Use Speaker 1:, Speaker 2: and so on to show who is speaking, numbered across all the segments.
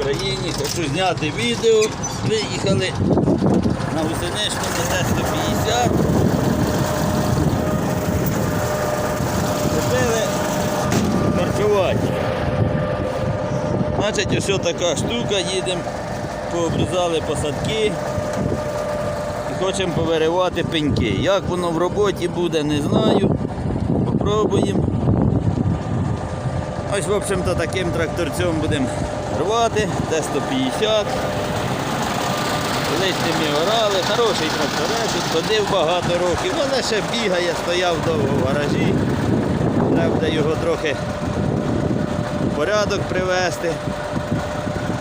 Speaker 1: Україні. Хочу зняти відео. Виїхали на гусеничку на Т-150. Купили харчувати. Значить, ось така штука, їдемо, пообрізали посадки і хочемо повиривати пеньки. Як воно в роботі буде, не знаю. Попробуємо. Ось, в общем-то, таким тракторцем будемо рвати, Т-150. Колись ми орали, хороший тракторець, ходив багато років, але ще бігає, стояв довго в гаражі. Треба буде його трохи в порядок привести,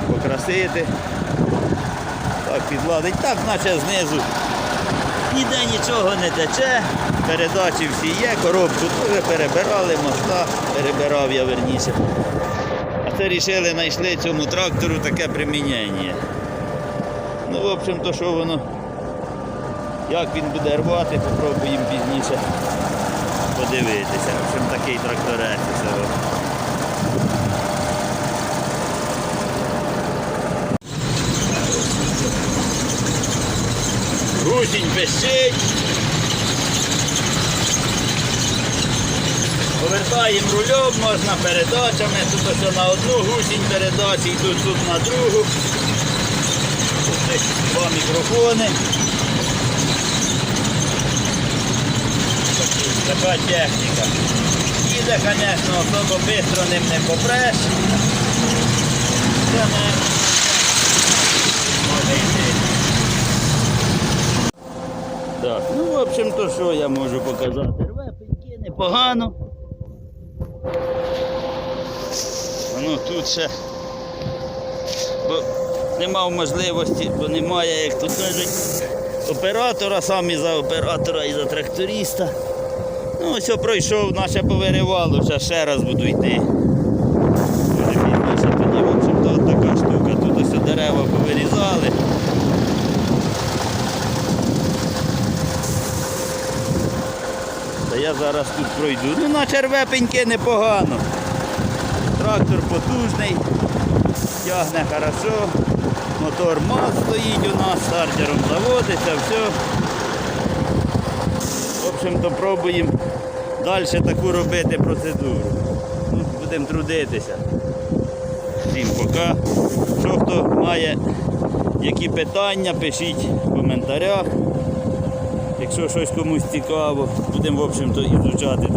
Speaker 1: покрасити. Так, підладить. Так, наче знизу ніде нічого не тече, передачі всі є, коробку теж перебирали, моста перебирав я верніше. А це рішили, знайшли цьому трактору таке примінення. Ну, в общем-то, що воно, як він буде рвати, попробуємо пізніше подивитися. В общем, такий тракторець. От. Пищить. Повертаємо рульом, можна передачами. Тут ось на одну гусінь передачі, тут, тут на другу. Тут два мікрофони. Така техніка. Їде, звісно, особо швидко ним не попреш. Це не може йти. Так, ну в общем то що я можу показати? Рве пеньки непогано. Ну тут ще бо нема можливості, бо немає, як тут кажуть, оператора, сам і за оператора, і за тракториста. Ну ось пройшов, наче повиривало, вже ще раз буду йти. Тоді, в общем-то, така штука. Тут ось дерева повирізали. Та я зараз тут пройду. Ну, наче рве пеньки непогано. Трактор потужний, тягне хорошо. Мотор МАЗ стоїть у нас, стартером заводиться, все. В общем-то, пробуємо далі таку робити процедуру. Ну, будемо трудитися. Всім пока. Що хто має які питання, пишіть в коментарях. Якщо щось комусь цікаво, будемо в общем-то ізучати